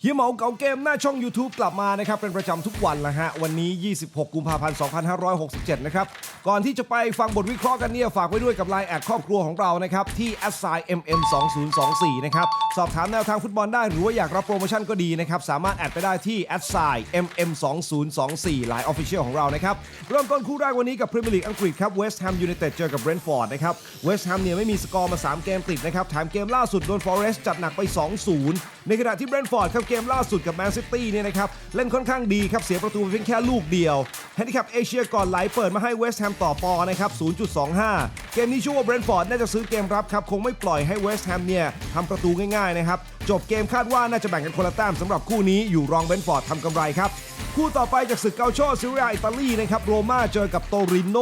เฮียเหมาเก่าเกมหน้าช่อง YouTube กลับมานะครับ เป็นประจำทุกวันล้วฮะ วันนี้ 26 กุมภาพันธ์ 2567 นะครับ ก่อนที่จะไปฟังบทวิเคราะห์กันเนี่ย ฝากไว้ด้วยกับไลน์แอดครอบครัวของเรานะครับ ที่ a s i mm 2024นะครับ สอบถามแนวทางฟุตบอลได้หรือว่าอยากรับโปรโมชั่นก็ดีนะครับ สามารถแอดไปได้ที่ a s i mm 2024ไลน์ Official ของเรานะครับเริ่มต้นคู่แรกวันนี้กับพรีเมียร์ลีกอังกฤษครับเวสต์แฮมยูไนเต็ดเจอกับเบรนท์ฟอร์ดนะครับเวสต์แฮมเนี่ยไม่มีสกอร์มา 3 เกมติดนะครับแถมเกมล่าสุดโดนฟอเรสต์จัดหนักไป 2-0 ในขณะที่เบรนท์ฟอร์ดครับเกมล่าสุดกับแมนซิตี้เนี่ยนะครับ เล่นค่อนข้างดีครับ เสียประตูไปเพียงแค่ลูกเดียวแฮนดิแคปเอเชียก่อนไหลเปิดมาให้เวสต์แฮมต่อปอนะครับ 0.25 เกมนี้ชื่อว่าเบรนฟอร์ดน่าจะซื้อเกมรับครับ คงไม่ปล่อยให้เวสต์แฮมเนี่ยทำประตูง่ายๆนะครับ จบเกมคาดว่าน่าจะแบ่งกันคนละแต้มสำหรับคู่นี้อยู่รองเบรนฟอร์ดทำกำไรครับคู่ต่อไปจากศึกเกาโชซิเรียอิตาลีนะครับโรม่าเจอกับโตริโน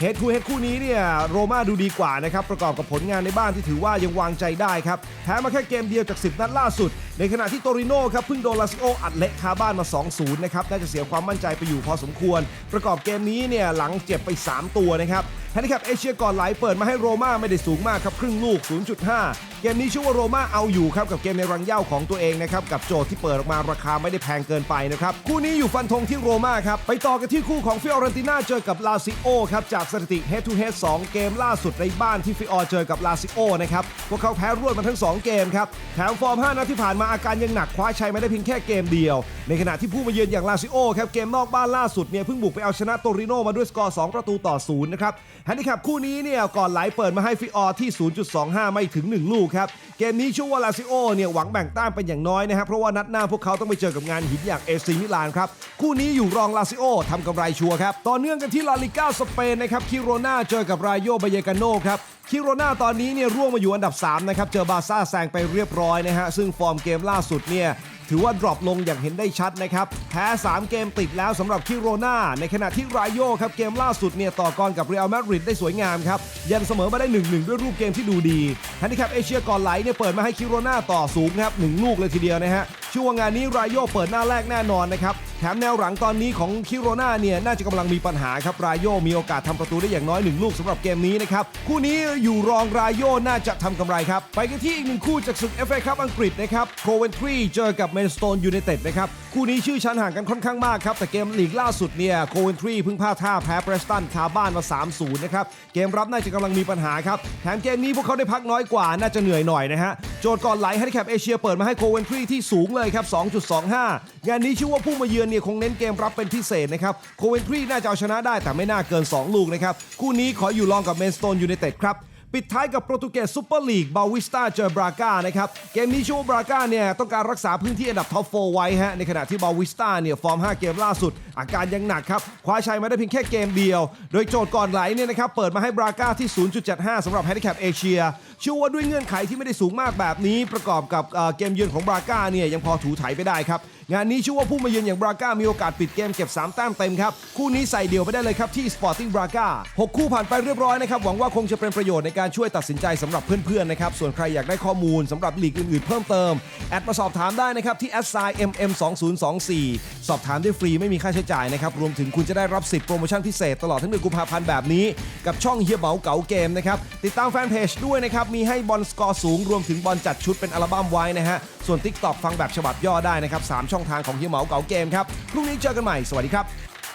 เฮดคู่เฮดคู่นี้เนี่ยโรม่าดูดีกว่านะครับ ประกอบกับผลงานในบ้านที่ถือว่ายังวางใจได้ครับแพ้มาแค่เกมเดียวจาก 10 นัดล่าสุด ในขณะที่โตริโนครับเพิ่งโดนลาซิโออัดเละคาบ้านมา 2-0 นะครับ น่าจะเสียความมั่นใจไปอยู่พอสมควร ประกอบเกมนี้เนี่ยหลังเจ็บไป 3 ตัวนะครับแฮนดิแคปเอเชียก่อนไหลเปิดมาให้โรม่าไม่ได้สูงมากครับ ครึ่งลูก 0.5 เกมนี้ชื่อว่าโรม่าเอาอยู่ครับ กับเกมในรังเย้าของตัวเองนะครับ กับโจทย์ที่เปิดออกมาราคาไม่ได้แพงเกินไปนะครับ คู่นี้อยู่ฟันธงที่โรม่าครับ ไปต่อกันที่คู่ของฟิออเรนติน่าเจอกับลาซิโอครับจากสถิติ head to head 2 เกมล่าสุดในบ้านที่ฟิออเจอกับลาซิโอนะครับพวกเขาแพ้รวดมาทั้ง 2 เกมครับแถมฟอร์ม 5นัดที่ผ่านมาอาการยังหนักคว้าชัยไม่ได้เพียงแค่เกมเดียว ในขณะที่ผู้มาเยือนอย่างลาซิโอครับเกมนอกบ้านล่าสุดเนี่ยเพิ่งบุกไปเอาชนะโตริโนมาด้วยสกอร์ 2 ประตูต่อศูนย์นะครับแฮนดิแคปคู่นี้เนี่ยก่อนไหลเปิดมาให้ฟิออที่ 0.25 ไม่ถึง 1 ลูกครับ เกมนี้ชื่อว่าลาซิโอเนี่ยหวังแบ่งแต้มเป็นอย่างน้อยนะครับเพราะว่านัดหน้าพวกเขาต้องไปเจอกับงานหินอย่างเอซีมิลานครับคู่นี้อยู่รองลาซิโอทำกำไรชัวร์ครับต่อเนื่องกันที่ลาลิก้าสเปนนะครับคิโรนาเจอกับรายโยบายกาโนครับคิโรนาตอนนี้เนี่ยร่วงมาอยู่อันดับ3นะครับเจอบาซ่าแซงไปเรียบร้อยนะฮะซึ่งฟอร์มเกมล่าสุดเนี่ย ถือว่าดรอปลงอย่างเห็นได้ชัดนะครับ แพ้ 3 เกมติดแล้วสำหรับคิโรนาในขณะที่รายโยครับเกมล่าสุดเนี่ยต่อกรกับเรอัลมาดริดได้สวยงามครับยันเสมอมาได้ 1-1 ด้วยรูปเกมที่ดูดีฮันดิแคปเอเชียก่อนไหลเนี่ยเปิดมาให้คิโรนาต่อสูงครับหนึ่งลูกเลยทีเดียวนะฮะช่วงงานนี้รายโยเปิดหน้าแรกแน่นอนนะครับ แถมแนวหลังตอนนี้ของคิโรนาเนี่ย น่าจะกำลังมีปัญหาครับ รายโยมีโอกาสทำประตูได้อย่างน้อยหนึ่งลูกสำหรับเกมนี้นะครับ คู่นี้อยู่รองรายโยน่าจะทำกำไรครับ ไปกันที่อีกหนึ่งคู่จากศึก FA คัพอังกฤษนะครับโคเวนทรีเจอกับเมนสโตนยูไนเต็ดนะครับคู่นี้ชื่อชั้นห่างกันค่อนข้างมากครับ แต่เกมลีกล่าสุดเนี่ยโคเวนทรีเพิ่งพลาดท่าแพ้เบรสตันคาบ้านมา 3-0 นะครับ เกมรับน่าจะกำลังมีปัญหาครับ แถมเกมนี้พวกเขาได้พักน้อยกว่าน่าจะเหนื่อยหน่อยนะฮะ โจทย์ก่อนไหลให้แคปเอเชียเปิดมาให้โคเวนทรีที่สูงเลยครับ 2.25 งานนี้ชื่อว่าผู้มาเยือนเนี่ยคงเน้นเกมรับเป็นพิเศษนะครับโคเวนทรีน่าจะเอาชนะได้แต่ไม่น่าเกิน 2 ลูกนะครับคู่นี้ขออยู่รองกับเมนสโตนยูไนเต็ดครับ ปิดท้ายกับโปรตุเกสซูเปอร์ลีกบาวิสตาเจอบราก้านะครับ เกมนี้ชูบราก้าเนี่ยต้องการรักษาพื้นที่อันดับท็อปโฟไว้ฮะในขณะที่บาวิสตาเนี่ยฟอร์ม 5 เกมล่าสุด อาการยังหนักครับคว้าชัยมาได้เพียงแค่เกมเดียว โดยโจทย์ก่อนไหลเนี่ยนะครับเปิดมาให้บราก้าที่ 0.75สำหรับแฮนดิแคปเอเชียเชื่อว่าด้วยเงื่อนไขที่ไม่ได้สูงมากแบบนี้ ประกอบกับเเกมเยือนของบราก้าเนี่ยยังพอถูไถไปได้ครับงานนี้ชื่อว่าผู้มาเยือนอย่างบราก้ามีโอกาสปิดเกมเก็บ 3 แต้มเต็มครับ คู่นี้ใส่เดี่ยวไปได้เลยครับที่ Sporting Braga 6 คู่ผ่านไปเรียบร้อยนะครับ หวังว่าคงจะเป็นประโยชน์ในการช่วยตัดสินใจสำหรับเพื่อนๆนะครับ ส่วนใครอยากได้ข้อมูลสำหรับลีกอื่นๆเพิ่มเติม แอดมาสอบถามได้นะครับที่ s i m m 2 0 2 4สอบถามได้ฟรีไม่มีค่าใช้จ่ายนะครับ รวมถึงคุณจะได้รับสิทธิ์โปรโมชั่นพิเศษตลอดทั้งเดือนกุมภาพันธ์แบบนี้ กับช่องเฮียเบาเก๋าเกมนะครับ ติดตามแฟนเพจด้วยนะครับ มีให้บอลสกอร์สูง รวมถึงบอลจัดชุดเป็นอัลบั้มไว้นะฮะ ส่วน TikTok ฟังแบบฉบับย่อได้นะครับสามช่องทางของเฮียเหมาเก๋าเกมครับพรุ่งนี้เจอกันใหม่สวัสดีครับ